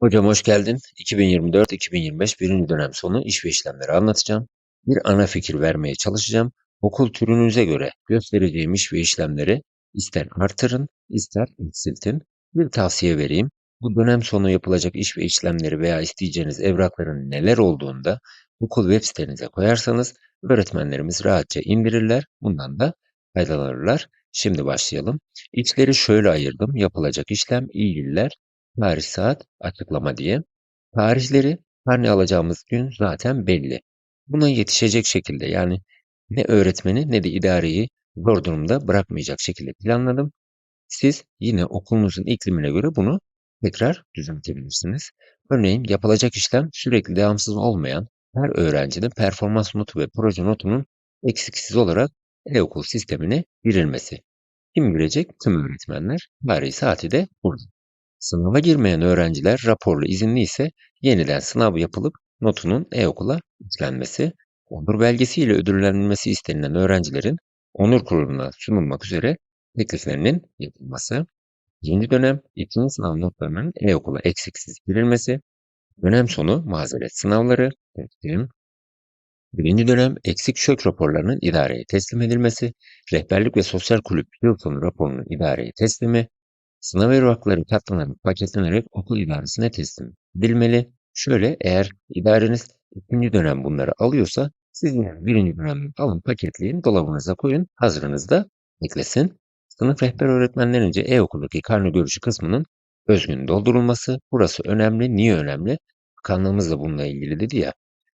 Hocam hoş geldin. 2024-2025 birinci dönem sonu iş ve işlemleri anlatacağım. Bir ana fikir vermeye çalışacağım. Okul türünüze göre göstereceğim iş ve işlemleri ister artırın, ister eksiltin. Bir tavsiye vereyim. Bu dönem sonu yapılacak iş ve işlemleri veya isteyeceğiniz evrakların neler olduğunda okul web sitenize koyarsanız öğretmenlerimiz rahatça indirirler. Bundan da faydalanırlar. Şimdi başlayalım. İşleri şöyle ayırdım. Yapılacak işlem, ilgililer, tarih, saat, açıklama diye. Tarihleri karne alacağımız gün zaten belli. Buna yetişecek şekilde yani ne öğretmeni ne de idareyi zor durumda bırakmayacak şekilde planladım. Siz yine okulunuzun iklimine göre bunu tekrar düzeltebilirsiniz. Örneğin yapılacak işlem sürekli devamsız olmayan her öğrencinin performans notu ve proje notunun eksiksiz olarak e-okul sistemine girilmesi. Kim girecek? Tüm öğretmenler. Tarihi saati de burada. Sınava girmeyen öğrenciler raporlu izinli ise yeniden sınav yapılıp notunun e-okula yüklenmesi, onur belgesiyle ödüllendirilmesi istenilen öğrencilerin onur kuruluna sunulmak üzere tekliflerinin yapılması, ikinci dönem ikinci sınav notlarının e-okula eksiksiz girilmesi, dönem sonu mazeret sınavları, teslim, birinci dönem eksik şök raporlarının idareye teslim edilmesi, rehberlik ve sosyal kulüp yıl sonu raporunun idareye teslimi, Sınav evrakları katlanarak paketlenerek okul idaresine teslim edilmeli. Şöyle eğer idareniz ikinci dönem bunları alıyorsa siz yine birinci dönem alın paketleyin dolabınıza koyun hazırınızda beklesin. Sınıf rehber öğretmenlerince e-okuldaki karne görüşü kısmının özgün doldurulması. Burası önemli. Niye önemli? Bakanlığımız da bununla ilgili dedi ya.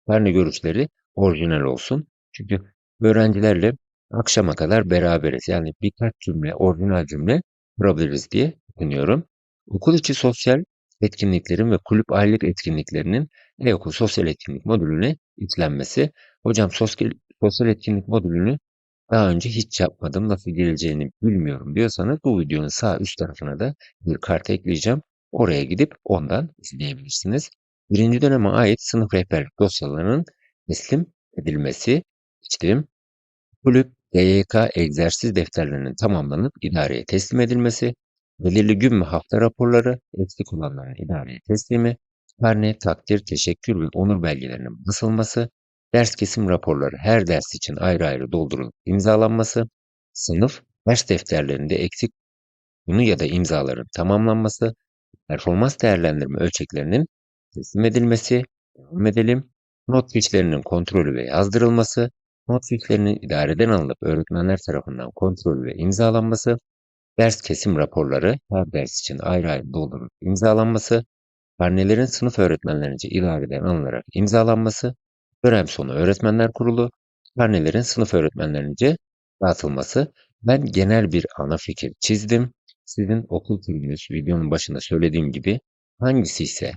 Karne görüşleri orijinal olsun. Çünkü öğrencilerle akşama kadar beraberiz. Yani birkaç cümle, orijinal cümle kurabiliriz diye düşünüyorum. Okul içi sosyal etkinliklerin ve kulüp aylık etkinliklerinin e-okul sosyal etkinlik modülüne yüklenmesi. Hocam sosyal, sosyal etkinlik modülünü daha önce hiç yapmadım, nasıl geleceğini bilmiyorum diyorsanız bu videonun sağ üst tarafına da bir kart ekleyeceğim. Oraya gidip ondan izleyebilirsiniz. Birinci döneme ait sınıf rehberlik dosyalarının teslim edilmesi. İşte kulüp, DYK egzersiz defterlerinin tamamlanıp idareye teslim edilmesi, belirli gün ve hafta raporları, eksik olanların idareye teslimi, karne, takdir, teşekkür ve onur belgelerinin basılması, ders kesim raporları her ders için ayrı ayrı doldurulup imzalanması, sınıf, ders defterlerinde eksik bunu ya da imzaların tamamlanması, performans değerlendirme ölçeklerinin teslim edilmesi, devam edelim, not fişlerinin kontrolü ve yazdırılması, not fişlerinin idareden alınıp öğretmenler tarafından kontrolü ve imzalanması, ders kesim raporları her ders için ayrı ayrı doldurup imzalanması, karnelerin sınıf öğretmenlerince idareden alınarak imzalanması, dönem sonu öğretmenler kurulu, karnelerin sınıf öğretmenlerince dağıtılması. Ben genel bir ana fikir çizdim. Sizin okul türünüz videonun başında söylediğim gibi hangisi ise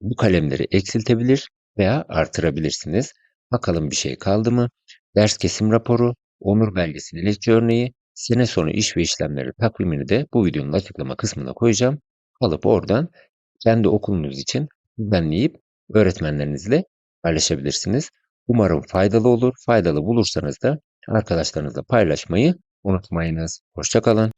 bu kalemleri eksiltebilir veya artırabilirsiniz. Bakalım bir şey kaldı mı? Ders kesim raporu, onur belgesi dilekçe örneği, sene sonu iş ve işlemleri takvimini de bu videonun açıklama kısmına koyacağım. Alıp oradan kendi okulunuz için düzenleyip öğretmenlerinizle paylaşabilirsiniz. Umarım faydalı olur. Faydalı bulursanız da arkadaşlarınızla paylaşmayı unutmayınız. Hoşçakalın.